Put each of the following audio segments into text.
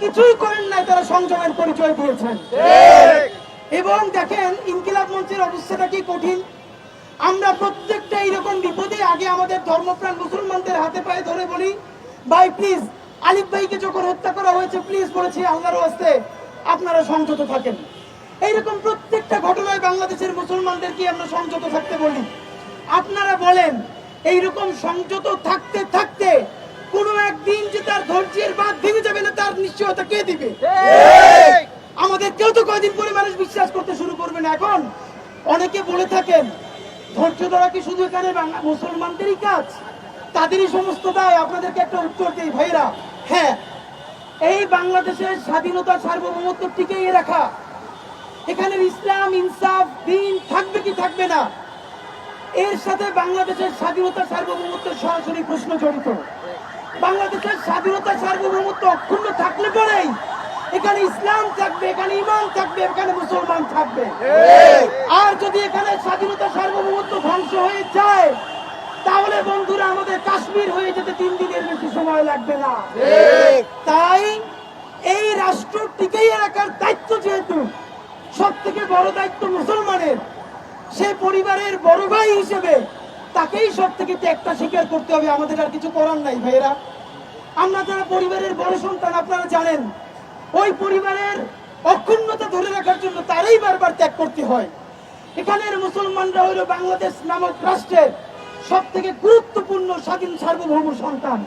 কিছুই করেন নাই তারা সংযমের পরিচয় দিয়েছেন। এবং দেখেন ইনকিলাব মঞ্চের অবস্থাটা কি কঠিন? আমরা প্রত্যেকটা এইরকম বিপদে আগে আমাদের ধর্মপ্রাণ মুসলমানদের হাতে পায়ে ধরে বলি ভাই প্লিজ আলিফ ভাইকে যখন হত্যা করা হয়েছে প্লিজ বলেছি আল্লাহর আসতে আপনারা সংযত থাকেন। এইরকম প্রত্যেকটা ঘটনায় বাংলাদেশের মুসলমানদেরকে আমরা সংযত থাকতে বলি। আপনারা বলেন এইরকম সংযত থাকতে থাকতে কোনো একদিন যে তার ধৈর্যের বাদ ভেঙে যাবে না তার নিশ্চয়তা কে দিবে? আমাদের কেউ তো কয়দিন পরে মানুষ বিশ্বাস করতে শুরু করবে না এখন? অনেকে বলে থাকেন ধৈর্য ধরা কি শুধু এখানে বাংলা মুসলমানদেরই কাজ? তাদেরই সমস্ত দায় আপনাদেরকে একটা উত্তর দিই ভাইরা। হ্যাঁ এই বাংলাদেশের স্বাধীনতা সার্বভৌমত্ব টিকিয়ে রাখা এখানে ইসলাম ইনসাফ দিন থাকবে কি থাকবে না এর সাথে বাংলাদেশের স্বাধীনতা সার্বভৌমত্ব সরাসরি প্রশ্ন জড়িত। বাংলাদেশের স্বাধীনতা সার্বভৌমত্ব অক্ষুণ্ণ থাকলে পরেই এখানে ইসলাম থাকবে এখানে ইমান থাকবে এখানে মুসলমান থাকবে। আর যদি এখানে স্বাধীনতা সার্বভৌমত্ব ধ্বংস হয়ে যায় তাহলে বন্ধুরা আমাদের কাশ্মীর হয়ে যেতে তিন দিনের বেশি সময় লাগবে না। তাই এই রাষ্ট্র টিকেই রাখার দায়িত্ব যেহেতু সব থেকে বড় দায়িত্ব মুসলমানের সে পরিবারের বড় ভাই হিসেবে তাকেই সব থেকে ত্যাগটা স্বীকার করতে হবে, আমাদের আর কিছু করার নাই ভাইয়েরা। আমরা যারা পরিবারের বড় সন্তান, আপনারা জানেন, ওই পরিবারের অক্ষুণ্ণতা ধরে রাখার জন্য তারাই বারবার ত্যাগ করতে হয়। এখানের মুসলমানরা হলো বাংলাদেশ নামক রাষ্ট্রের সব থেকে গুরুত্বপূর্ণ স্বাধীন সার্বভৌম সন্তান।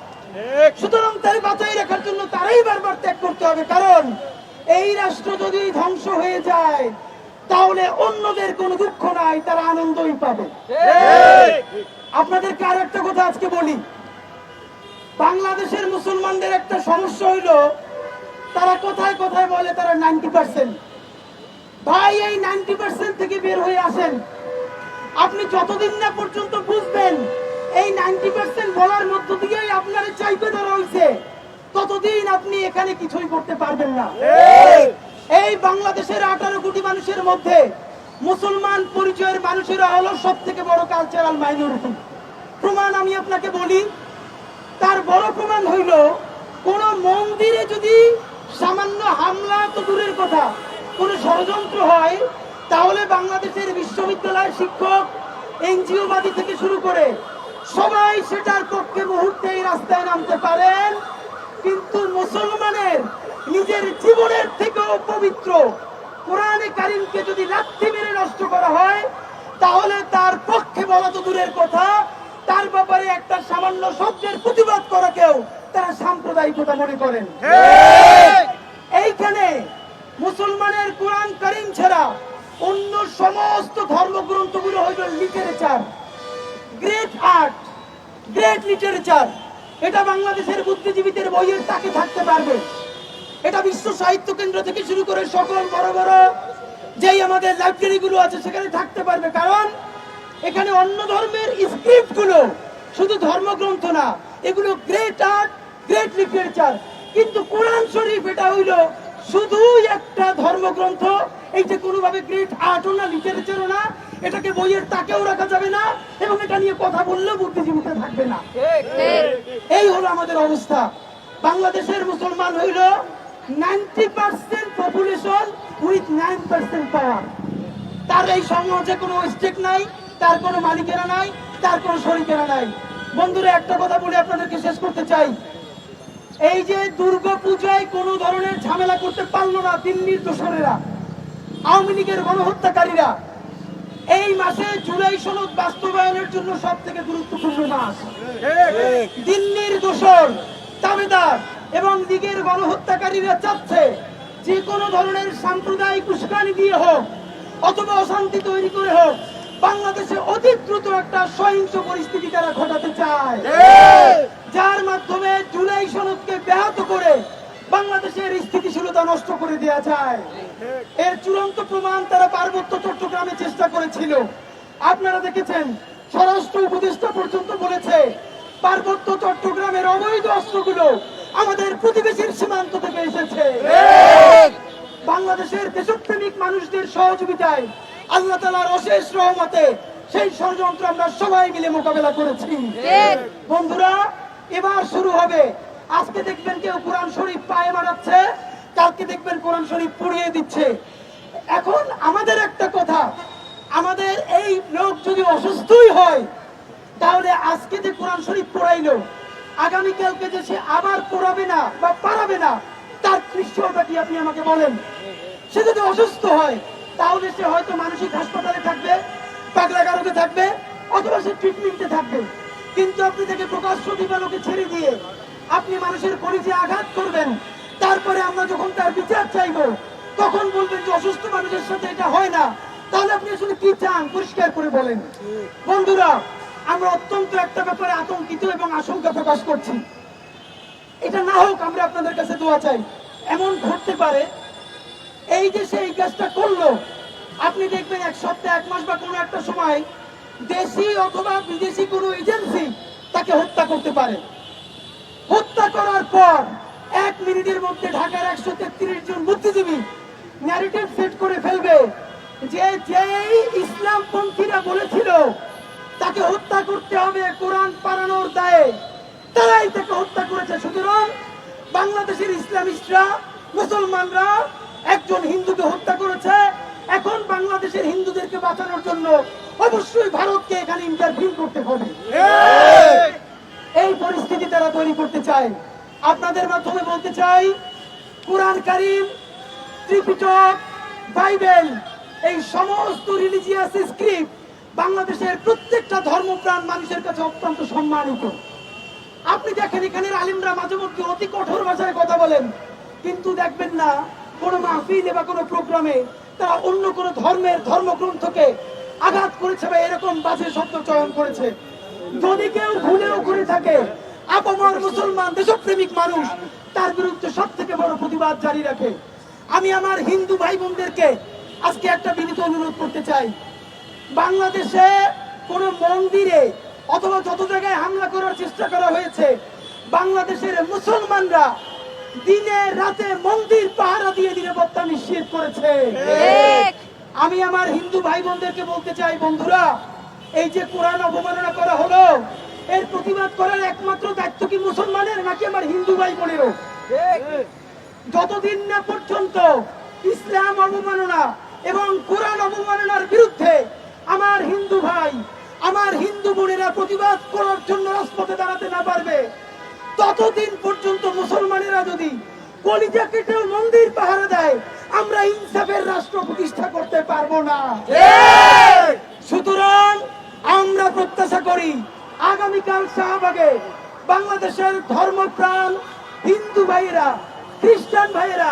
সুতরাং তাই বাঁচাই রাখার জন্য তারাই বারবার ত্যাগ করতে হবে, কারণ এই রাষ্ট্র যদি ধ্বংস হয়ে যায় তাহলে অন্যদের কোনো দুঃখ নাই তারা আনন্দই পাবে। আপনাদেরকে আর একটা কথা আজকে বলি? বাংলাদেশের মুসলমানদের একটা সমস্যা হইল তারা কোথায় কোথায় বলে তারা নাইনটি পার্সেন্ট। ভাই এই নাইনটি পার্সেন্ট থেকে বের হয়ে আসেন। আপনি যতদিন না পর্যন্ত বুঝবেন এই নাইনটি পার্সেন্ট বলার মধ্য দিয়েই আপনার চাইতে ধরা হয়েছে ততদিন আপনি এখানে কিছুই করতে পারবেন না। এই বাংলাদেশের মানুষের মধ্যে মুসলমান পরিচয়ের মানুষেরা হলো সব থেকে বড় কালচারাল মাইনরিটি প্রমাণ আমি আপনাকে বলি, তার বড় প্রমাণ হইল, কোন মন্দিরে যদি সামান্য হামলা তো দূরের কথা, কোন ষড়যন্ত্র হয়, তাহলে বাংলাদেশের বিশ্ববিদ্যালয় শিক্ষক, এনজিওবাদী থেকে শুরু করে সবাই সেটার পক্ষে মুহূর্তেই রাস্তায় নামতে পারেন, কিন্তু মুসলমানের নিজের জীবনের থেকেও পবিত্র কোরআনে কারিমকে যদি লাথি মেরে নষ্ট করা হয় তাহলে তার পক্ষে বলা তো দূরের কথা। তার ব্যাপারে একটা সামান্য শব্দের প্রতিবাদ করাকেও তারা সাম্প্রদায়িকতা মনে করেন। এইখানে মুসলমানের কোরআন করিম ছাড়া অন্য সমস্ত ধর্মগ্রন্থগুলো হইল literature. Great art great literature. এটা বাংলাদেশের বুদ্ধিজীবীদের বইয়ের তাকে থাকতে পারবে। এটা বিশ্ব সাহিত্য কেন্দ্র থেকে শুরু করে সকল বড় বড় যেই আমাদের লাইব্রেরি গুলো আছে সেখানে থাকতে পারবে। কারণ এখানে অন্য ধর্মের স্ক্রিপ্টগুলো শুধু ধর্মগ্রন্থ না এগুলো গ্রেট আর্ট গ্রেট লিটারেচার কিন্তু কোরআন শরীফ এটা হইল শুধু একটা ধর্মগ্রন্থ। এইটা কোনোভাবে গ্রেট আর্টও না লিটারেচারও না এটাকে বইয়ের তাকেও রাখা যাবে না এবং এটা নিয়ে কথা বললেও বুদ্ধিজীবীতে থাকবে না। এই হলো আমাদের অবস্থা। বাংলাদেশের মুসলমান হইল ninety percent population with nine percent power. তার এই সমাজে কোনো স্টেক নাই তার কোনো মালিকেরা নাই তার কোনো শরিকেরা নাই। বন্ধুরা একটা কথা বলে আপনাদেরকে শেষ করতে চাই। এই যে দুর্গা পূজায় কোনো ধরনের ঝামেলা করতে পারল না দিল্লির দোসরেরা আওয়ামী লীগের গণহত্যাকারীরা এই মাসে জুলাই সনদ বাস্তবায়নের জন্য সব থেকে গুরুত্বপূর্ণ মাস। দিল্লির দোসর দাবিদার এবং লীগের গণহত্যাকারীরা চাচ্ছে যে কোনো ধরনের সাম্প্রদায়িক উস্কানি দিয়ে হোক অথবা অশান্তি তৈরি করে হোক বাংলাদেশে অতি দ্রুত একটা সহিংস পরিস্থিতি তারা ঘটাতে চায়। যার মাধ্যমে জুলাই সনদকে ব্যাহত করে বাংলাদেশের স্থিতিশীলতা নষ্ট করে দেওয়া যায়। এর চূড়ান্ত প্রমাণ তারা পার্বত্য চট্টগ্রামে চেষ্টা করেছিল। আপনারা দেখেছেন স্বরাষ্ট্র উপদেষ্টা পর্যন্ত বলেছে পার্বত্য চট্টগ্রামের অবৈধ অস্ত্রগুলো আমাদের প্রতিবেশীর সীমান্ত থেকে এসেছে। বাংলাদেশের দেশপ্রেমিক মানুষদের সহযোগিতায় আল্লাহ তালার অশেষ রহমতে সেই ষড়যন্ত্র আমরা সবাই মিলে মোকাবেলা করেছি। বন্ধুরা এবার শুরু হবে। আজকে দেখবেন কেউ কোরআন শরীফ পায়ে মারাচ্ছে কালকে দেখবেন কোরআন শরীফ পুড়িয়ে দিচ্ছে। এখন আমাদের একটা কথা আমাদের এই লোক যদি অসুস্থই হয় তাহলে আজকে যে কোরআন শরীফ পড়াইলো আগামীকালকে যে সে আবার পড়াবে না বা পারাবে না, তার নিশ্চয়তা কি আপনি আমাকে বলেন? সে যদি অসুস্থ হয়, তাহলে সে হয়তো মানসিক হাসপাতালে থাকবে পাগলাগারকে থাকবে, অথবা সে ট্রিটমেন্টে থাকবে। কিন্তু আপনি তাকে প্রকাশ্য দিবালোকে ছেড়ে দিয়ে আপনি মানুষের পরিচয় আঘাত করবেন, তারপরে আমরা যখন তার বিচার চাইব, তখন বলবেন যে অসুস্থ মানুষের সাথে এটা হয় না। তাহলে আপনি আসলে কি চান? পরিষ্কার করে বলেন। বন্ধুরা আমরা অত্যন্ত একটা ব্যাপারে আতঙ্কিত এবং আশঙ্কা প্রকাশ করছি। এটা না হোক আমরা আপনাদের কাছে দোয়া চাই। এমন ঘটতে পারে, এই যে সে এই কাজটা করল, আপনি দেখবেন এক সপ্তাহ, এক মাস বা কোনো একটা সময় দেশি অথবা বিদেশি কোনো এজেন্সি তাকে হত্যা করতে পারে। হত্যা করার পর এক মিনিটের মধ্যে ঢাকার একশো তেত্রিশ জন বুদ্ধিজীবী ন্যারেটিভ সেট করে ফেলবে যে যেই ইসলামপন্থীরা বলেছিল তাকে হত্যা করতে হবে কোরআন পালানোর দায়ে। তারাই তাকে হত্যা করেছে। সুতরাং বাংলাদেশের ইসলামিস্টরা, মুসলমানরা একজন হিন্দুকে হত্যা করেছে। এখন বাংলাদেশের হিন্দুদেরকে বাঁচানোর জন্য অবশ্যই ভারতকে এখানে ইন্টারভিউ করতে হবে। এই পরিস্থিতি তারা তৈরি করতে চায়। আপনাদের মাধ্যমে বলতে চাই, কোরআন কারিম, ত্রিপিটক, বাইবেল, এই সমস্ত রিলিজিয়াস স্ক্রিপ্ট বাংলাদেশের প্রত্যেকটা ধর্মপ্রাণ মানুষের কাছে অত্যন্ত সম্মানিত। আপনি দেখেন, এখানের আলিমরা মাঝে মধ্যে অতি কঠোর ভাষায় কথা বলেন, কিন্তু দেখবেন না, কোনো মাহফিলে বা কোনো প্রোগ্রামে তারা অন্য কোনো ধর্মের ধর্মগ্রন্থকে আঘাত করেছে বা এরকম বাজে শব্দ চয়ন করেছে। যদি কেউ ভুলেও করে থাকে, আপামর মুসলমান, দেশপ্রেমিক মানুষ, তার বিরুদ্ধে সব থেকে বড় প্রতিবাদ জারি রাখে। আমি আমার হিন্দু ভাই বোনদেরকে আজকে একটা বিনীত অনুরোধ করতে চাই। বাংলাদেশে কোন মন্দিরে অথবা যত জায়গায় হামলা করার চেষ্টা করা হয়েছে বাংলাদেশের মুসলমানরা দিনে রাতে মন্দির পাহারা দিয়ে নিরাপত্তা নিশ্চিত করেছে। আমি আমার হিন্দু ভাই বোনদেরকে বলতে চাই বন্ধুরা এই যে কোরআন অবমাননা করা হলো এর প্রতিবাদ করার একমাত্র দায়িত্ব কি মুসলমানের নাকি আমার হিন্দু ভাই বোনেরও যতদিন না পর্যন্ত ইসলাম অবমাননা এবং কোরআন অবমাননার বিরুদ্ধে আমার হিন্দু ভাই আমার হিন্দু বোনেরা প্রতিবাদ করার জন্য রাজপথে দাঁড়াতে না পারবে। ততদিন পর্যন্ত মুসলমানেরা যদি কলিজা কেটেও মন্দির পাহারা দেয় আমরা ইনসাফের রাষ্ট্র প্রতিষ্ঠা করতে পারব না। সুতরাং আমরা প্রত্যাশা করি আগামীকাল শাহবাগে বাংলাদেশের ধর্মপ্রাণ হিন্দু ভাইয়েরা খ্রিস্টান ভাইয়েরা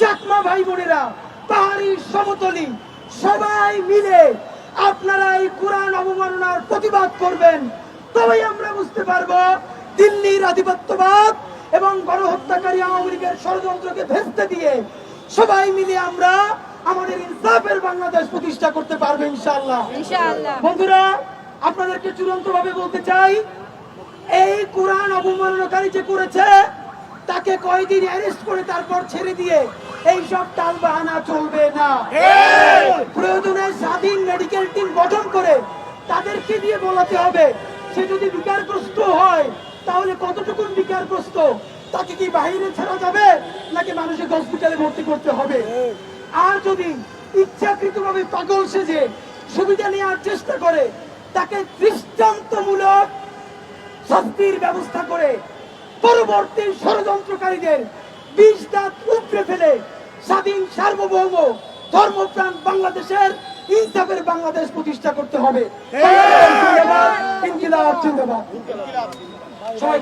চাকমা ভাই বোনেরা পাহাড়ি সমতলি সবাই মিলে আপনারা এই কোরআন অবমাননার প্রতিবাদ করবেন তবেই আমরা বুঝতে পারব দিল্লির আধিপত্যবাদ এবং গণহত্যাকারী আওয়ামী লীগের ষড়যন্ত্রকে ভেস্তে দিয়ে সবাই মিলে আমরা আমাদের ইনসাফের বাংলাদেশ প্রতিষ্ঠা করতে পারব ইনশাআল্লাহ। ইনশাআল্লাহ। বন্ধুরা আপনাদেরকে চূড়ান্ত ভাবে বলতে চাই এই কোরআন অবমাননাকারী যে করেছে তাকে কয়দিন অ্যারেস্ট করে তারপর ছেড়ে দিয়ে এই সব টাল বাহানা চলবে না। প্রয়োজনে স্বাধীন মেডিকেল টিম গঠন করে তাদেরকে দিয়ে বলাতে হবে সে যদি বিকারগ্রস্ত হয় তাহলে কতটুকু বিকারগ্রস্ত? তাকে কি বাইরে ছাড়া যাবে নাকি মানসিক হসপিটালে ভর্তি করতে হবে? আর যদি ইচ্ছাকৃতভাবে পাগল সেজে সুবিধা নেওয়ার চেষ্টা করে তাকে দৃষ্টান্তমূলক শাস্তির ব্যবস্থা করে পরবর্তী ষড়যন্ত্রকারীদের বিষ দাঁত উপড়ে ফেলে স্বাধীন সার্বভৌম ধর্মপ্রাণ বাংলাদেশের ইনসাফের বাংলাদেশ প্রতিষ্ঠা করতে হবে। সবাই